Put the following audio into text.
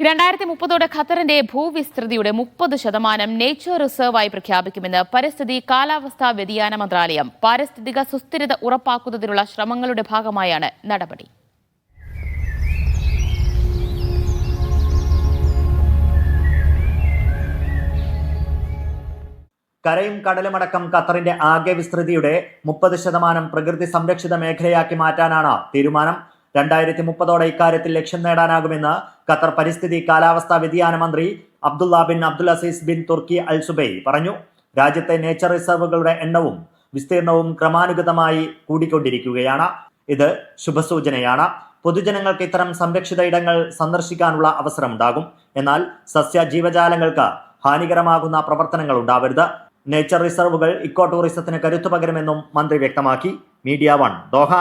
രണ്ടായിരത്തി മുപ്പതോടെ ഖത്തറിന്റെ ഭൂവിസ്തൃതിയുടെ മുപ്പത് ശതമാനം നേച്ചർ റിസർവായി പ്രഖ്യാപിക്കുമെന്ന് പരിസ്ഥിതി കാലാവസ്ഥാ വ്യതിയാന മന്ത്രാലയം പാരിസ്ഥിതിക സുസ്ഥിരത ഉറപ്പാക്കുന്നതിനുള്ള ശ്രമങ്ങളുടെ ഭാഗമായാണ് നടപടി. കരയും കടലുമടക്കം ഖത്തറിന്റെ ആകെ വിസ്തൃതിയുടെ മുപ്പത് ശതമാനം പ്രകൃതി സംരക്ഷിത മേഖലയാക്കി മാറ്റാനാണ് തീരുമാനം. രണ്ടായിരത്തി മുപ്പതോടെ ഇക്കാര്യത്തിൽ ലക്ഷ്യം നേടാനാകുമെന്ന് ഖത്തർ പരിസ്ഥിതി കാലാവസ്ഥാ വ്യതിയാന മന്ത്രി Abdullah bin Abdul Aziz bin Turki Al Subaie പറഞ്ഞു. രാജ്യത്തെ നേച്ചർ റിസർവുകളുടെ എണ്ണവും വിസ്തീർണവും ക്രമാനുഗതമായി കൂടിക്കൊണ്ടിരിക്കുകയാണ്. ഇത് ശുഭസൂചനയാണ്. പൊതുജനങ്ങൾക്ക് ഇത്തരം സംരക്ഷിത ഇടങ്ങൾ സന്ദർശിക്കാനുള്ള അവസരം ഉണ്ടാകും എന്നാൽ സസ്യ ജീവജാലങ്ങൾക്ക് ഹാനികരമാകുന്ന പ്രവർത്തനങ്ങൾ ഉണ്ടാവരുത്. നേച്ചർ റിസർവുകൾ ഇക്കോ ടൂറിസത്തിന് കരുത്തു പകരുമെന്നും മന്ത്രി വ്യക്തമാക്കി. Media One Doha.